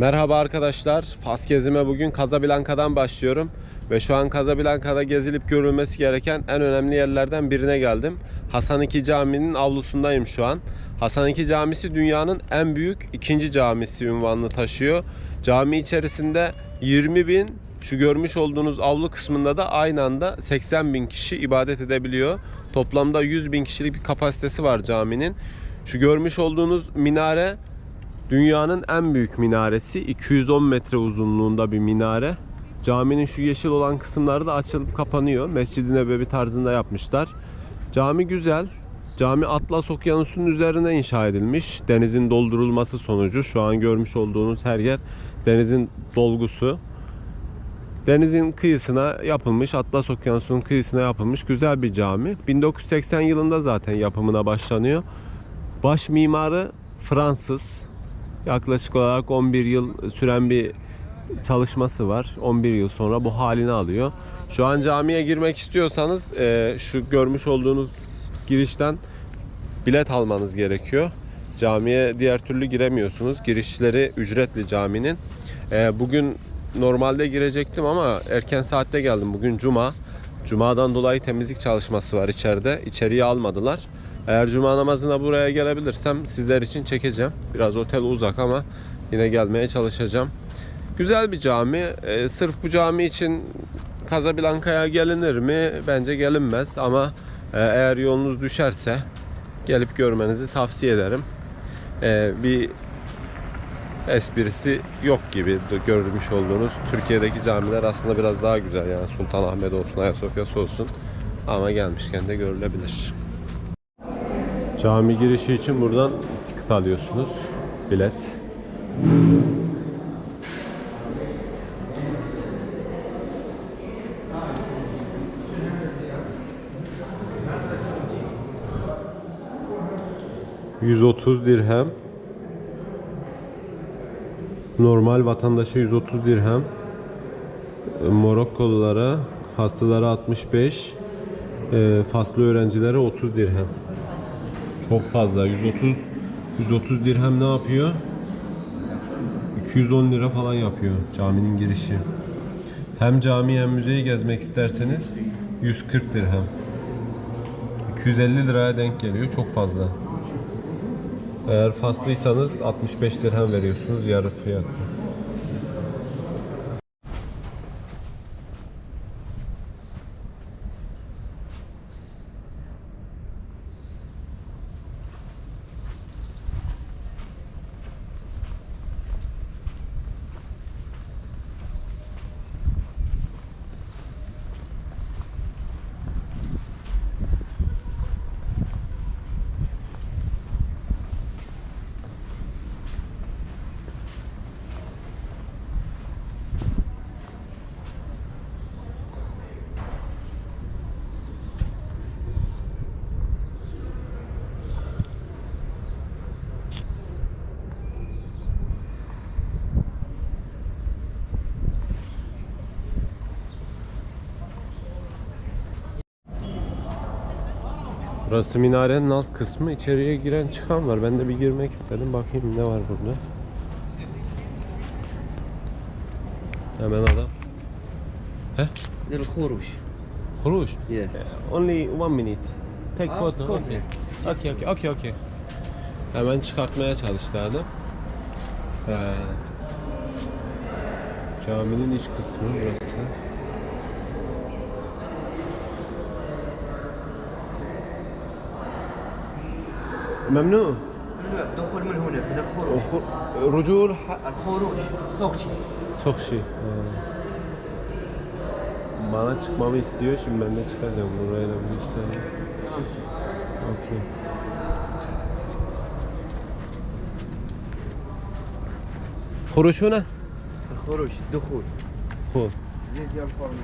Merhaba arkadaşlar. Fas gezime bugün Casablanca'dan başlıyorum. Ve şu an Casablanca'da gezilip görülmesi gereken en önemli yerlerden birine geldim. Hasan II Camii'nin avlusundayım şu an. Hasan II Camisi dünyanın en büyük ikinci camisi ünvanını taşıyor. Cami içerisinde 20 bin, şu görmüş olduğunuz avlu kısmında da aynı anda 80 bin kişi ibadet edebiliyor. Toplamda 100 bin kişilik bir kapasitesi var caminin. Şu görmüş olduğunuz minare Dünyanın en büyük minaresi 210 metre uzunluğunda bir minare. Caminin şu yeşil olan kısımları da açılıp kapanıyor. Mescid-i Nebevi tarzında yapmışlar. Cami güzel. Cami Atlas Okyanusu'nun üzerine inşa edilmiş. Denizin doldurulması sonucu şu an görmüş olduğunuz her yer denizin dolgusu. Denizin kıyısına yapılmış, Atlas Okyanusu'nun kıyısına yapılmış güzel bir cami. 1980 yılında zaten yapımına başlanıyor. Baş mimarı Fransız. Yaklaşık olarak 11 yıl süren bir çalışması var. 11 yıl sonra bu halini alıyor. Şu an camiye girmek istiyorsanız e, şu görmüş olduğunuz girişten bilet almanız gerekiyor. Camiye diğer türlü giremiyorsunuz. Girişleri ücretli caminin. E, bugün normalde girecektim ama erken saatte geldim. Bugün cuma. Cumadan dolayı temizlik çalışması var içeride. İçeriye almadılar. Eğer cuma namazına buraya gelebilirsem sizler için çekeceğim. Biraz otel uzak ama yine gelmeye çalışacağım. Güzel bir cami. Ee, sırf bu cami için Casablanca'ya gelinir mi? Bence gelinmez ama e, eğer yolunuz düşerse gelip görmenizi tavsiye ederim. Ee, bir esprisi yok gibi görmüş olduğunuz Türkiye'deki camiler aslında biraz daha güzel yani Sultanahmet olsun, Ayasofya'sı olsun ama gelmişken de görülebilir. Cami girişi için buradan ticket alıyorsunuz. Bilet. ...130 dirhem... ...normal vatandaşa 130 dirhem... ...Morokkolulara... ...Faslılara 65... e, ...Faslı öğrencilere 30 dirhem... Çok fazla. 130 130 dirhem ne yapıyor? 210 lira falan yapıyor caminin girişi. Hem cami hem müzeyi gezmek isterseniz 140 dirhem. 250 liraya denk geliyor. Çok fazla. Eğer faslıysanız 65 dirhem veriyorsunuz yarı fiyatı. Burası minarenin alt kısmı. İçeriye giren çıkan var. Ben de bir girmek istedim. Bakayım ne var burada. Hemen adam. He? Little kuruş. Kuruş? Yes. Eh, only one minute. Take photo. Okay. Okay, okay, okay, okay. Hemen çıkartmaya çalıştı adam. Ee, caminin iç kısmı burası. ممنوع لا الدخول من هنا من الخروج وخ- رجول ح- الخروج سوقتي Sokşi. Bana çıkmamı istiyor. Şimdi ben de çıkacağım. Burayla bir göstereyim. Okey. خروج هنا؟ الخروج يجي الفرن